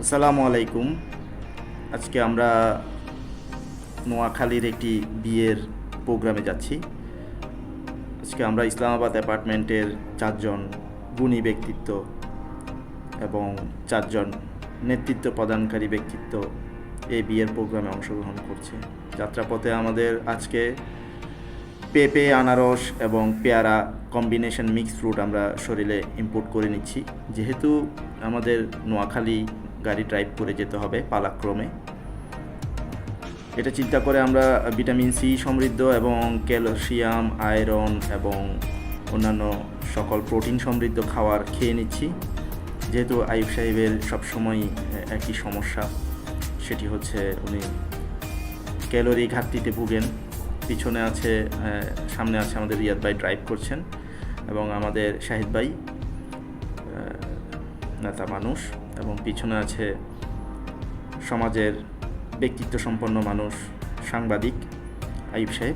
আসসালামু আলাইকুম। আজকে আমরা নোয়াখালীর একটি বিয়ের প্রোগ্রামে যাচ্ছি। আজকে আমরা ইসলামাবাদ অ্যাপার্টমেন্টের চারজন গুণী ব্যক্তিত্ব এবং চারজন নেতৃত্ব প্রদানকারী ব্যক্তিত্ব এই বিয়ের প্রোগ্রামে অংশগ্রহণ করছে। যাত্রাপথে আমাদের আজকে পেঁপে, আনারস এবং পেয়ারা কম্বিনেশন মিক্স ফ্রুট আমরা শরীরে ইম্পোর্ট করে নিচ্ছি। যেহেতু আমাদের নোয়াখালী গাড়ি ড্রাইভ করে যেতে হবে পালাক্রমে। এটা চিন্তা করে আমরা ভিটামিন সি সমৃদ্ধ এবং ক্যালসিয়াম আয়রন এবং অন্যান্য সকল প্রোটিন সমৃদ্ধ খাবার খেয়ে নিচ্ছি। যেহেতু আইব সাহেবের সবসময় একই সমস্যা, সেটি হচ্ছে উনি ক্যালোরি ঘাটতিতে ভুগেন। পিছনে আছে সামনে আছে আমাদের রিয়াদ ভাই ড্রাইভ করছেন এবং আমাদের শাহিদ ভাই নেতা মানুষ। এবং পিছনে আছে সমাজের ব্যক্তিত্ব সম্পন্ন মানুষ, সাংবাদিক আইব সাহেব।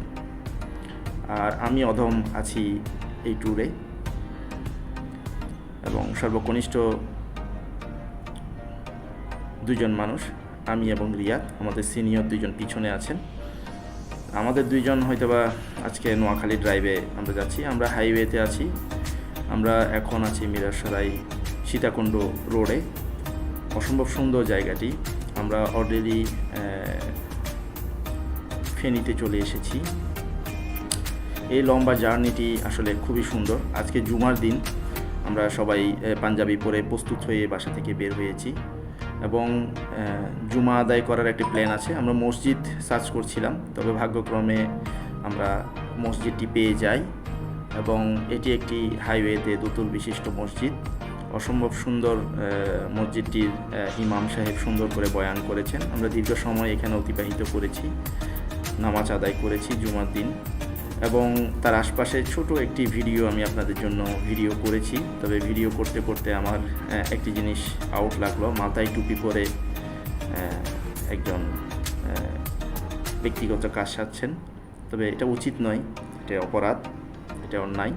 আর আমি অধম আছি এই ট্যুরে। এবং সর্বকনিষ্ঠ দুজন মানুষ, আমি এবং রিয়াদ আমাদের সিনিয়র দুজন পিছনে আছেন। আমাদের দুইজন হয়তোবা আজকে নোয়াখালী ড্রাইভে আমরা যাচ্ছি। আমরা হাইওয়েতে আছি। আমরা এখন আছি মিরাসরাই সীতাকুণ্ড রোডে অসম্ভব সুন্দর জায়গাটি। আমরা অলরেডি ফেনীতে চলে এসেছি। এই লম্বা জার্নিটি আসলে খুবই সুন্দর। আজকে জুমার দিন। আমরা সবাই পাঞ্জাবি পরে প্রস্তুত হয়ে বাসা থেকে বের হয়েছি এবং জুমা আদায় করার একটি প্ল্যান আছে। আমরা মসজিদ সার্চ করছিলাম, তবে ভাগ্যক্রমে আমরা মসজিদটি পেয়ে যাই এবং এটি একটি হাইওয়েতে দুতুল বিশিষ্ট মসজিদ। অসম্ভব সুন্দর মসজিদটির ইমাম সাহেব সুন্দর করে বয়ান করেছেন। আমরা দীর্ঘ সময় এখানে অতিবাহিত করেছি, নামাজ আদায় করেছি জুমার দিন এবং তার আশপাশে ছোট একটি ভিডিও আমি আপনাদের জন্য ভিডিও করেছি। তবে ভিডিও করতে করতে আমার একটি জিনিস আউট লাগল। মাথায় টুপি পরে একজন ব্যক্তিগত কাজ সারছেন। তবে এটা উচিত নয়, এটা অপরাধ, এটা অন্যায়।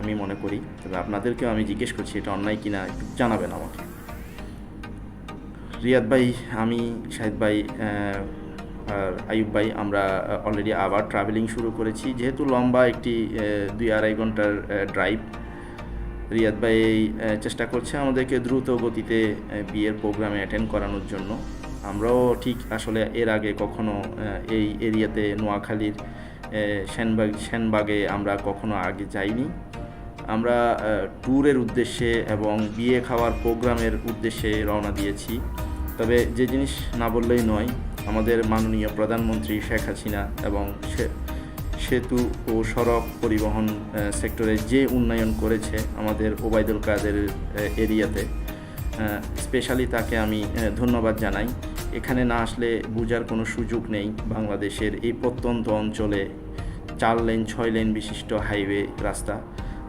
আমি মনে করি। তবে আপনাদেরকেও আমি জিজ্ঞেস করছি এটা অন্যায় কিনা একটু জানাবেন আমাকে। রিয়াদ ভাই আমি শাহিদ ভাই আর আয়ুব ভাই আমরা অলরেডি আবার ট্রাভেলিং শুরু করেছি। যেহেতু লম্বা একটি দুই আড়াই ঘণ্টার ড্রাইভ রিয়াদ ভাই চেষ্টা করছে আমাদেরকে দ্রুত গতিতে বিয়ের প্রোগ্রামে অ্যাটেন্ড করানোর জন্য। আমরাও ঠিক আসলে এর আগে কখনো এই এরিয়াতে নোয়াখালীর আহ, সেনবাগ সেনবাগে আমরা কখনো আগে যাইনি। আমরা ট্যুরের উদ্দেশ্যে এবং বিয়ে খাওয়ার প্রোগ্রামের উদ্দেশ্যে রওনা দিয়েছি। তবে যে জিনিস না বললেই নয়, আমাদের মাননীয় প্রধানমন্ত্রী শেখ হাসিনা এবং সেতু ও সড়ক পরিবহন সেক্টরে যে উন্নয়ন করেছে আমাদের ওবায়দুল কাদের এরিয়াতে স্পেশালি তাকে আমি ধন্যবাদ জানাই। এখানে না আসলে বোঝার কোনো সুযোগ নেই বাংলাদেশের এই প্রত্যন্ত অঞ্চলে চার লেন, ছয় লেন বিশিষ্ট হাইওয়ে রাস্তা।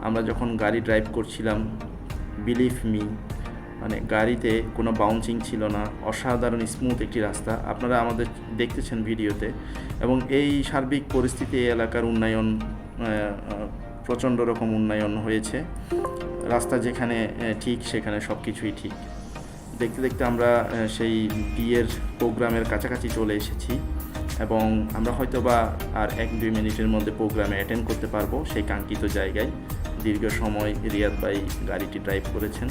আমরা যখন গাড়ি ড্রাইভ করছিলাম বিলিভ মি মানে গাড়িতে কোনো বাউন্সিং ছিল না, অসাধারণ স্মুথ একটি রাস্তা। আপনারা আমাদের দেখতেছেন ভিডিওতে। এবং এই সার্বিক পরিস্থিতি এলাকার উন্নয়ন প্রচণ্ড রকম উন্নয়ন হয়েছে। রাস্তা যেখানে ঠিক সেখানে সব কিছুই ঠিক। দেখতে দেখতে আমরা সেই বিয়ের প্রোগ্রামের কাছাকাছি চলে এসেছি। এবং আমরা হয়তো বা আর এক দুই মিনিটের মধ্যে প্রোগ্রামে অ্যাটেন্ড করতে পারব সেই কাঙ্ক্ষিত জায়গায়। দীর্ঘ সময় রিয়াদ ভাই গাড়িটি ড্রাইভ করেছেন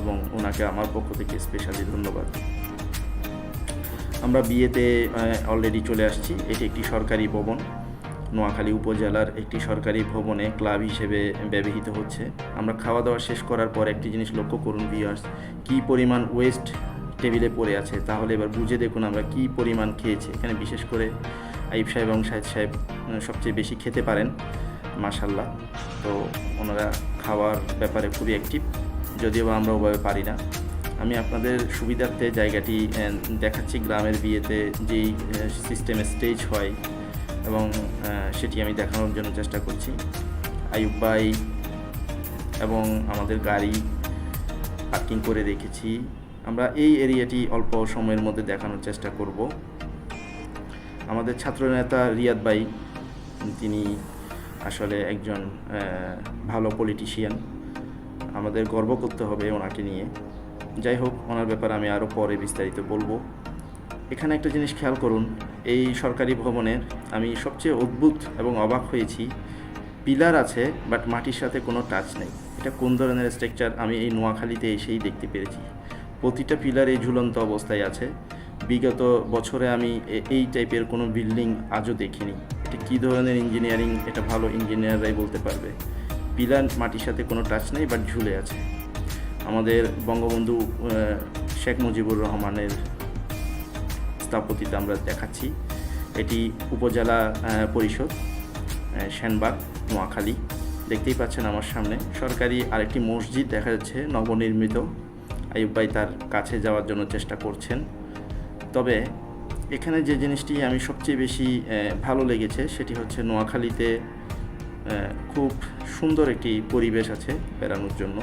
এবং ওনাকে আমার পক্ষ থেকে স্পেশালি ধন্যবাদ। আমরা বিয়েতে অলরেডি চলে আসছি। এটি একটি সরকারি ভবন। নোয়াখালী উপজেলার একটি সরকারি ভবনে ক্লাব হিসেবে ব্যবহৃত হচ্ছে। আমরা খাওয়া দাওয়া শেষ করার পর একটি জিনিস লক্ষ্য করুন ভিউয়ার্স কী পরিমাণ ওয়েস্ট টেবিলে পড়ে আছে? তাহলে এবার বুঝে দেখুন আমরা কী পরিমাণ খেয়েছি। এখানে বিশেষ করে আইব সাহেব এবং শাহেদ সাহেব সবচেয়ে বেশি খেতে পারেন। মাশাল্লাহ তো ওনারা খাওয়ার ব্যাপারে খুবই অ্যাক্টিভ যদিও বা আমরা ওভাবে পারি না। আমি আপনাদের সুবিধার্থে জায়গাটি দেখাচ্ছি গ্রামের বিয়েতে যেই সিস্টেমে স্টেজ হয় এবং সেটি আমি দেখানোর জন্য চেষ্টা করছি। আয়ুব ভাই এবং আমাদের গাড়ি পার্কিং করে রেখেছি। আমরা এই এরিয়াটি অল্প সময়ের মধ্যে দেখানোর চেষ্টা করব। আমাদের ছাত্রনেতা রিয়াদ ভাই, তিনি আসলে একজন ভালো পলিটিশিয়ান আমাদের গর্ব করতে হবে ওনাকে নিয়ে। যাই হোক, ওনার ব্যাপারে আমি আরও পরে বিস্তারিত বলব। এখানে একটা জিনিস খেয়াল করুন, এই সরকারি ভবনের আমি সবচেয়ে অদ্ভুত এবং অবাক হয়েছি। পিলার আছে বাট মাটির সাথে কোনো টাচ নেই। এটা কোন ধরনের স্ট্রাকচার আমি এই নোয়াখালীতে এসেই দেখতে পেরেছি। প্রতিটা পিলার এই ঝুলন্ত অবস্থায় আছে। বিগত বছরে আমি এই টাইপের কোনো বিল্ডিং আজও দেখিনি। এটা কী ধরনের ইঞ্জিনিয়ারিং এটা ভালো ইঞ্জিনিয়াররাই বলতে পারবে। পিলার মাটির সাথে কোনো টাচ নেই বাট ঝুলে আছে। আমাদের বঙ্গবন্ধু শেখ মুজিবুর রহমানের স্থাপতিতে আমরা দেখাচ্ছি। এটি উপজেলা পরিষদ আহ, সেনবাগ নোয়াখালী। দেখতেই পাচ্ছেন আমার সামনে সরকারি আরেকটি মসজিদ দেখা যাচ্ছে নবনির্মিত। আইয়ুব ভাই তার কাছে যাওয়ার জন্য চেষ্টা করছেন। তবে এখানে যে জিনিসটি আমি সবচেয়ে বেশি ভালো লেগেছে সেটি হচ্ছে নোয়াখালীতে খুব সুন্দর একটি পরিবেশ আছে বেড়ানোর জন্য।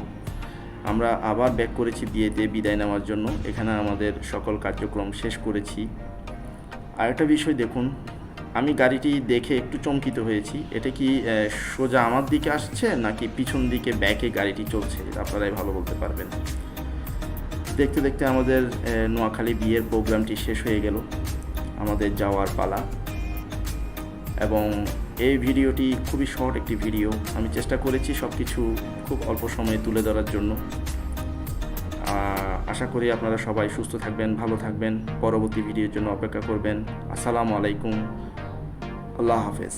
আমরা আবার ব্যাক করেছি বিয়েতে বিদায় নেওয়ার জন্য। এখানে আমাদের সকল কার্যক্রম শেষ করেছি। আরেকটা বিষয় দেখুন, আমি গাড়িটি দেখে একটু চমকিত হয়েছি। এটা কি সোজা আমার দিকে আসছে নাকি পিছন দিকে ব্যাকে গাড়িটি চলছে? আপনারাই ভালো বলতে পারবেন। দেখতে দেখতে আমাদের নোয়াখালী বিয়ের প্রোগ্রামটি শেষ হয়ে গেল। আমাদের যাওয়ার পালা। এবং এই ভিডিওটি খুবই শর্ট একটি ভিডিও। আমি চেষ্টা করেছি সব কিছু খুব অল্প সময়ে তুলে ধরার জন্য। আশা করি আপনারা সবাই সুস্থ থাকবেন, ভালো থাকবেন। পরবর্তী ভিডিওর জন্য অপেক্ষা করবেন। আসসালামু আলাইকুম। আল্লাহ হাফেজ।